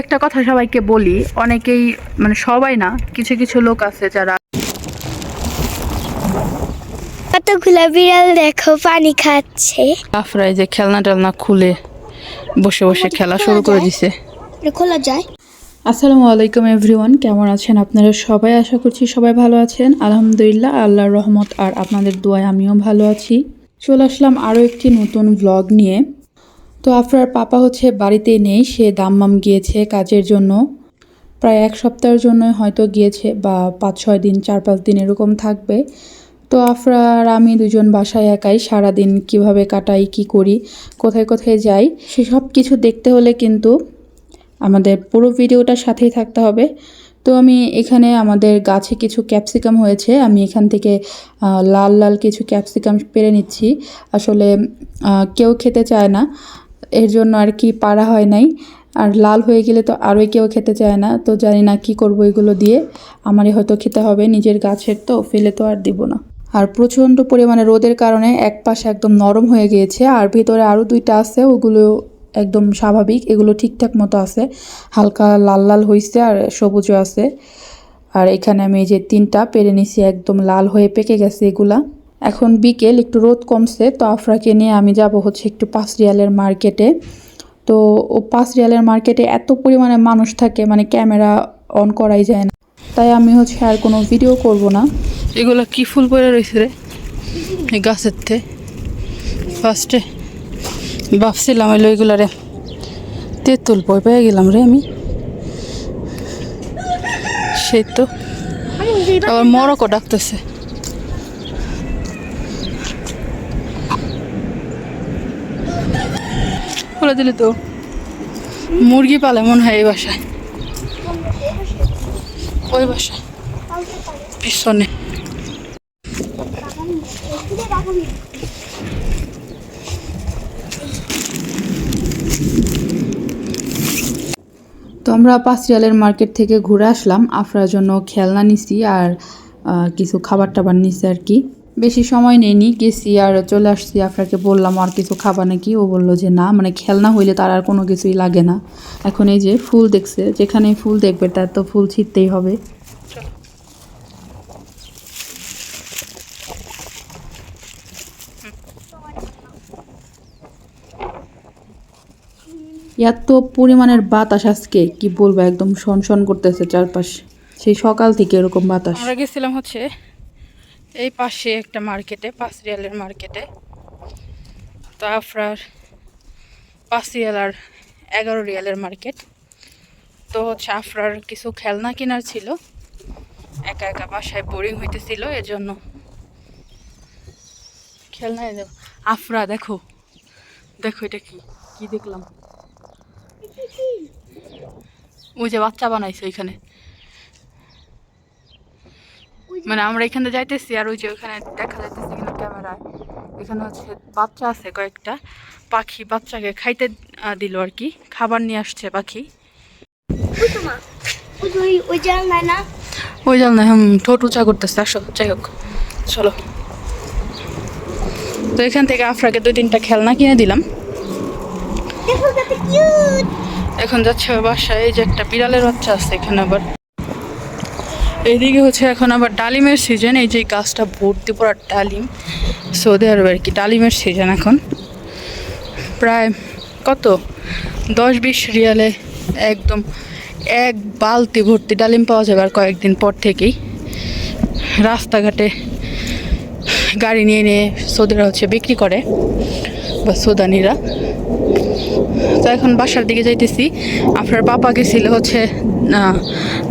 একটা কথা সবাইকে বলি অনেকেই মানে সবাই না কিছু কিছু লোক আছে যারা কতগুলো বিড়াল দেখো পানি খাচ্ছে? আফরাই যে খেলনা টেলনা খুলে বসে বসে খেলা শুরু করে দিছে। খোলা যায়? আসসালামু আলাইকুম এভরিওয়ান কেমন আছেন আপনারা সবাই? আশা করছি সবাই ভালো আছেন। আলহামদুলিল্লাহ আল্লাহর রহমত আর আপনাদের দোয়ায় আমিও ভালো আছি। চলে আসলাম আরও একটি নতুন ভ্লগ নিয়ে। তো আফরার পাপা হচ্ছে বাড়িতে নেই, সে দাম্মাম গিয়েছে কাজের জন্য। প্রায় এক সপ্তাহের জন্য হয়তো গিয়েছে বা পাঁচ ছয় দিন, চার পাঁচ দিন এরকম থাকবে। তো আফরা আর আমি দুজন বাসায় একাই সারাদিন কীভাবে কাটাই, কি করি, কোথায় কোথায় যাই সেসব কিছু দেখতে হলে কিন্তু আমাদের পুরো ভিডিওটার সাথেই থাকতে হবে। তো আমি এখানে আমাদের গাছে কিছু ক্যাপসিকাম হয়েছে, আমি এখান থেকে লাল লাল কিছু ক্যাপসিকাম পেরে নিচ্ছি। আসলে কেউ খেতে চায় না। এর জন্য আর কি পারা হয় নাই। আর লাল হয়ে গেলে তো আরোই কেউ খেতে চায় না। তো জানি না কি করব এগুলো দিয়ে। আমারই হয়তো খেতে হবে, নিজের গাছের তো, ফেলে তো আর দিব না। আর প্রচণ্ড পরিমাণে রোদের কারণে এক পাশে একদম নরম হয়ে গিয়েছে, আর ভিতরে আরও দুইটা আছে, ওগুলো একদম স্বাভাবিক, এগুলো ঠিকঠাক মতো আছে। হালকা লাল লাল হয়েছে আর সবুজও আছে। আর এখানে আমি যে তিনটা পেরে নিছি, একদম লাল হয়ে পেকে গেছে এগুলা। এখন বিকেল, একটু রোদ কমছে, তো আফরাকে নিয়ে আমি যাব হচ্ছে একটু পাঁচ রিয়ালের মার্কেটে। তো ও পাঁচ রিয়ালের মার্কেটে এত পরিমাণে মানুষ থাকে মানে ক্যামেরা অন করাই যায় না। তাই আমি হচ্ছে আর কোনো ভিডিও করব না। এগুলো কি ফুল পরে রয়েছে রে? এই গাছের থেকে ফার্স্টে ভাবছিলাম এলো এগুলো রে তেঁতুল বই পেয়ে গেলাম রে আমি। সেই তো। আবার মরকও ডাকতেছে। বলে দিলি তো। মুরগি পালে মনে হয় এই বাসায়। ওই বাসায়। পিছনে। তো আমরা পাঁচরিয়ালের মার্কেট থেকে ঘুরে আসলাম। আফরার জন্য খেলনা নিছি আর কিছু খাবার টাবার নিছি আর কি। বেশি সময় নেইনি, গেছি আর চলে আসছি। আপনাকে বললাম, আর কিছু খাবার নাকি? ও বলল যে, না মানে খেলনা হইলে তার আর কোনো কিছুই লাগে না। এখন এই যে ফুল দেখছে যেখানে ফুল দেখবে তার তো ফুল ছিঁড়তেই হবে। এত পরিমাণের বাতাস আজকে, কি বলব, একদম শন করতেছে চারপাশ। সেই সকাল থেকে এরকম বাতাস। গেছিলাম হচ্ছে এই পাশে একটা মার্কেটে পাঁচ রিয়ালের মার্কেটে তো আফরার পাঁচ আর এগারো রিয়ালের মার্কেট তো হচ্ছে আফরার কিছু খেলনা কেনার ছিল। একা একা বাসায় বোরিং হইতেছিল, এজন্য খেলনা। আফরা, দেখো। দেখো এটা কি কি দেখলাম? ওই যে বাচ্চা বানাইছে ওইখানে। মানে আমরা এখানে যাইতেছি আর ওই যে ওখানে দেখা যাইতেছে কিনা ক্যামেরায়। এখানে হচ্ছে বাচ্চা আছে কয়েকটা। পাখি বাচ্চাকে খাইতে দিল আর কি। খাবার নিয়ে আসছে পাখি। ওই জাল নাই না ওই জল না হুম ঠোঁট উঁচা করতেছে। আসো যাই হোক চলো। তো এখান থেকে আফরাকে দুই তিনটা খেলনা কিনে দিলাম। এখন যাচ্ছে বাসায়। এই যে একটা বিড়ালের বাচ্চা আছে এখানে আবার। এইদিকে হচ্ছে এখন আবার ডালিমের সিজন এই যে গাছটা ভর্তি পড়ার ডালিম। সৌদি আরবে আর কি, ডালিমের সিজন এখন। প্রায় কত? দশ বিশ রিয়ালে একদম এক বালতি ভর্তি ডালিম পাওয়া যাবে আর কয়েকদিন পর থেকেই। রাস্তাঘাটে গাড়ি নিয়ে নিয়ে সৌদিরা হচ্ছে বিক্রি করে, বা সৌদানিরা। তো এখন বাসার দিকে যাইতেছি। আপনার পাপা গেছিল হচ্ছে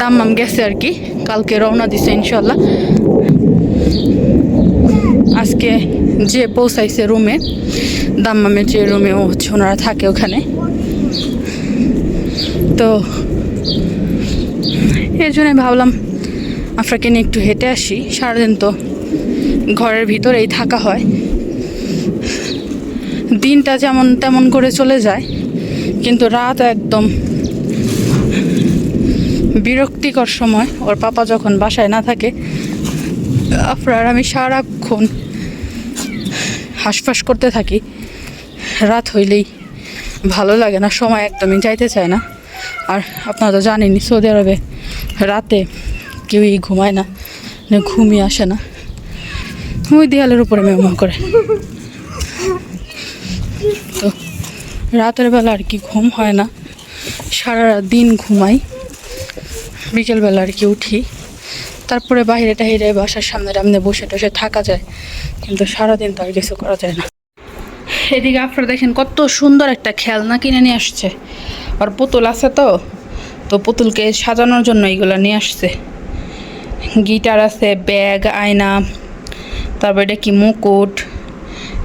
দাম্মাম গেছে আর কি। কালকে রওনা দিছে ইনশাল্লাহ আজকে যে পৌঁছাইছে রুমে, দাম্মামের যে রুমে ও হচ্ছে ওনারা থাকে ওখানে। তো এর জন্য ভাবলাম, আপনাকে নিয়ে একটু হেঁটে আসি। সারাদিন তো ঘরের ভিতরেই থাকা হয়। দিনটা যেমন তেমন করে চলে যায়, কিন্তু রাত একদম বিরক্তিকর সময়। ওর পাপা যখন বাসায় না থাকে আপনার আমি সারাক্ষণ হাঁসফাঁস করতে থাকি। রাত হইলেই ভালো লাগে না, সময় একদমই যাইতে চায় না। আর আপনারা তো জানেনই, সৌদি আরবে রাতে কেউই ঘুমায় না ঘুমই আসে না। ওই দেয়ালের উপরে মেহমান করে। তো রাতের বেলা আর কি ঘুম হয় না। সারা দিন ঘুমাই। বিকেলবেলা আর কি উঠি। তারপরে বাইরে টাহিরে বাসার সামনে টামনে বসে টসে থাকা যায়। কিন্তু সারাদিন তো আর কিছু করা যায় না। এদিকে আপনারা দেখেন কত সুন্দর একটা খেলনা কিনে নিয়ে আসছে। আর পুতুল আছে তো। তো পুতুলকে সাজানোর জন্য এইগুলো নিয়ে আসছে। গিটার আছে, ব্যাগ, আয়না তারপরে এটা কি মুকুট,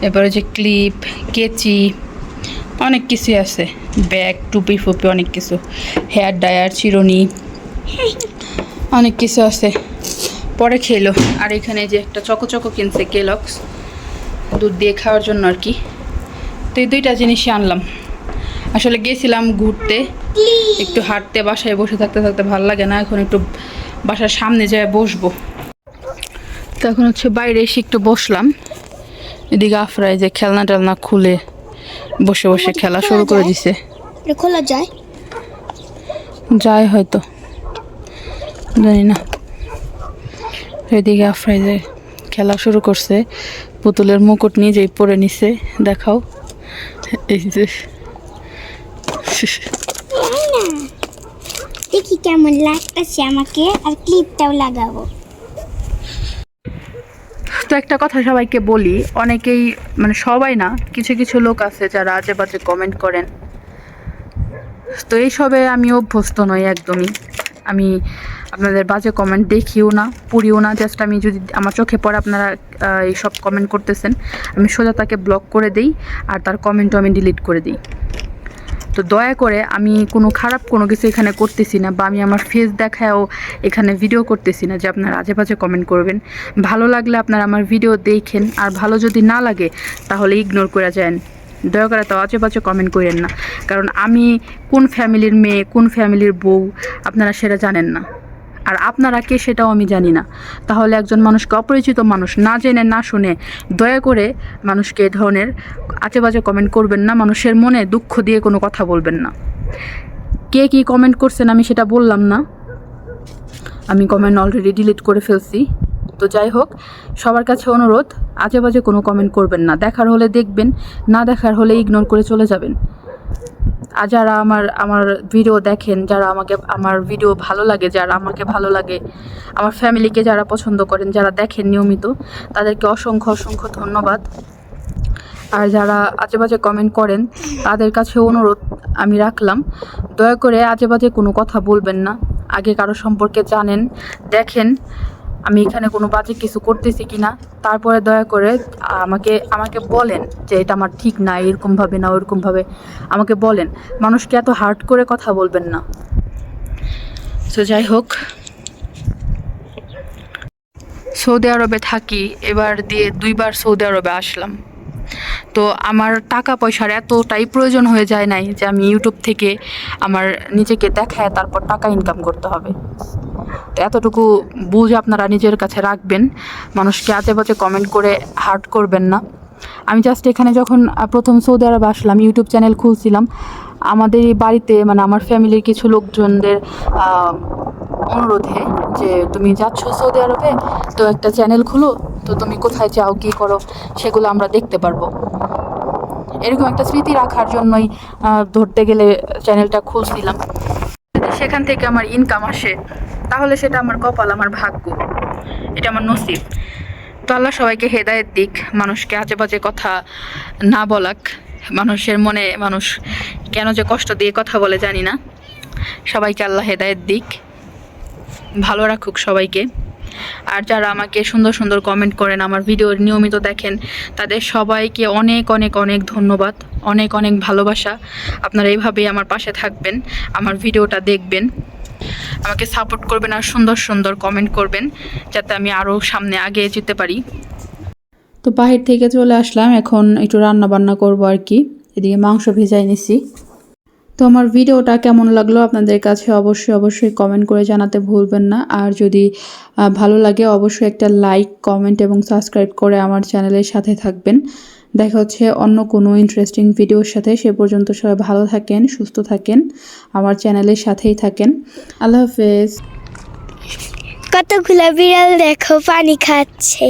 এরপরে যে ক্লিপ কেচি, অনেক কিছুই আছে। ব্যাগ, টুপি, ফুপি, অনেক কিছু। হেয়ার ডায়ার চিরুনি, অনেক কিছু আছে। পরে খেলো। আর এখানে যে একটা চকো কিনছে কেলক্স দুধ দিয়ে খাওয়ার জন্য আর কি। তো এই দুইটা জিনিসই আনলাম। আসলে গেছিলাম ঘুরতে, একটু হাঁটতে, বাসায় বসে থাকতে থাকতে ভালো লাগে না। এখন একটু বাসার সামনে যায় বসবো। তো এখন হচ্ছে বাইরে এসে একটু বসলাম। এদিকে আফরাই যে খেলনা টেলনা খুলে বসে বসে খেলা শুরু করে দিছে। খোলা যায়? যায় হয়তো। জানি না। এদিকে আফরাই যে খেলা শুরু করছে পুতুলের মুকুট নিজেই পরে নিছে দেখাও। এই যে। দেখি কেমন লাগতেছে আমাকে আর ক্লিপটাও লাগাবো। তো একটা কথা সবাইকে বলি, অনেকেই মানে সবাই না, কিছু কিছু লোক আছে যারা আজে বাজে কমেন্ট করেন। তো এইসবে আমি অভ্যস্ত নই একদমই। আমি আপনাদের বাজে কমেন্ট দেখিও না, পড়িও না জাস্ট আমি যদি আমার চোখে পড়ে আপনারা এইসব কমেন্ট করতেছেন, আমি সোজা তাকে ব্লক করে দিই, আর তার কমেন্টও আমি ডিলিট করে দিই। তো দয়া করে আমি কোনো খারাপ কোনো কিছু এখানে করতেছি না বা আমি আমার ফেস দেখায়ও এখানে ভিডিও করতেছি না যে আপনারা আজে বাজে কমেন্ট করবেন। ভালো লাগলে আপনারা আমার ভিডিও দেখেন, আর ভালো যদি না লাগে তাহলে ইগনোর করে যান। দয়া করে তো বাজে কমেন্ট করেন না। কারণ আমি কোন ফ্যামিলির মেয়ে, কোন ফ্যামিলির বউ, আপনারা সেটা জানেন না। আর আপনারা কে সেটাও আমি জানি না। তাহলে একজন মানুষকে অপরিচিত মানুষ না জেনে, না শুনে দয়া করে মানুষকে এ ধরনের আজে বাজে কমেন্ট করবেন না। মানুষের মনে দুঃখ দিয়ে কোনো কথা বলবেন না। কে কী কমেন্ট করছেন আমি সেটা বললাম না। আমি কমেন্ট অলরেডি ডিলিট করে ফেলছি। তো যাই হোক, সবার কাছে অনুরোধ আজে বাজে কোনো কমেন্ট করবেন না। দেখার হলে দেখবেন, না দেখার হলে ইগনোর করে চলে যাবেন। আর যারা আমার আমার ভিডিও দেখেন, যারা আমাকে, আমার ভিডিও ভালো লাগে, যারা আমাকে ভালো লাগে, আমার ফ্যামিলিকে যারা পছন্দ করেন, যারা দেখেন নিয়মিত, তাদেরকে অসংখ্য অসংখ্য ধন্যবাদ। আর যারা আজে বাজে কমেন্ট করেন, তাদের কাছে অনুরোধ আমি রাখলাম, দয়া করে আজে বাজে কোনো কথা বলবেন না। আগে কারও সম্পর্কে জানেন, দেখেন আমি এখানে কোনো বাজে কিছু করতেছি কি না তারপরে দয়া করে আমাকে আমাকে বলেন যে এটা আমার ঠিক না, এরকমভাবে না, ওরকমভাবে। আমাকে বলেন, মানুষকে এত হার্ট করে কথা বলবেন না। সো যাই হোক, সৌদি আরবে থাকি, এবার দিয়ে দুইবার সৌদি আরবে আসলাম। তো আমার টাকা পয়সার এতটাই প্রয়োজন হয়ে যায় নাই যে আমি ইউটিউব থেকে আমার নিজেকে দেখায় তারপর টাকা ইনকাম করতে হবে। তো এতটুকু বুঝ আপনারা নিজের কাছে রাখবেন। মানুষকে আজে বাজে কমেন্ট করে হার্ট করবেন না। আমি জাস্ট এখানে যখন প্রথম সৌদি আরব আসলাম ইউটিউব চ্যানেল খুলছিলাম, আমাদের বাড়িতে মানে আমার ফ্যামিলির কিছু লোকজনদের অনুরোধে যে তুমি যাচ্ছ সৌদি আরবে, তো একটা চ্যানেল খুলো, তো তুমি কোথায় যাও, কী করো, সেগুলো আমরা দেখতে পারব। এরকম একটা স্মৃতি রাখার জন্যই ধরতে গেলে চ্যানেলটা খুলছিলাম। সেখান থেকে আমার ইনকাম আসে, তাহলে সেটা আমার কপাল, আমার ভাগ্য। এটা আমার নসিব। তো আল্লাহ সবাইকে হেদায়েত দিক, মানুষকে আজে বাজে কথা না বলাক, মানুষের মনে মানুষ কেন যে কষ্ট দিয়ে কথা বলে জানি না। সবাইকে আল্লাহ হেদায়েত দিক। ভালো রাখুক সবাইকে। আর যারা আমাকে সুন্দর সুন্দর কমেন্ট করেন, আমার ভিডিও নিয়মিত দেখেন, তাদের সবাইকে অনেক অনেক অনেক ধন্যবাদ। অনেক অনেক ভালোবাসা। আপনারা এইভাবেই আমার পাশে থাকবেন, আমার ভিডিওটা দেখবেন। আমাকে সাপোর্ট করবেন আর সুন্দর সুন্দর কমেন্ট করবেন, যাতে আমি আরও সামনে আগে যেতে পারি। তো বাহির থেকে চলে আসলাম, এখন একটু রান্না বান্না করব আর কি। এদিকে মাংস ভেজাই নিছি। তো আমার ভিডিওটা কেমন লাগল আপনাদের কাছে অবশ্যই অবশ্যই কমেন্ট করে জানাতে ভুলবেন না। আর যদি ভালো লাগে অবশ্যই একটা লাইক কমেন্ট এবং সাবস্ক্রাইব করে আমার চ্যানেলের সাথে থাকবেন। দেখা হচ্ছে অন্য কোনো ইন্টারেস্টিং ভিডিওর সাথে। সে পর্যন্ত সবাই ভালো থাকেন, সুস্থ থাকেন, আমার চ্যানেলের সাথেই থাকেন। আল্লাহ হাফেজ। কতগুলো বিড়াল দেখো, পানি খাচ্ছে।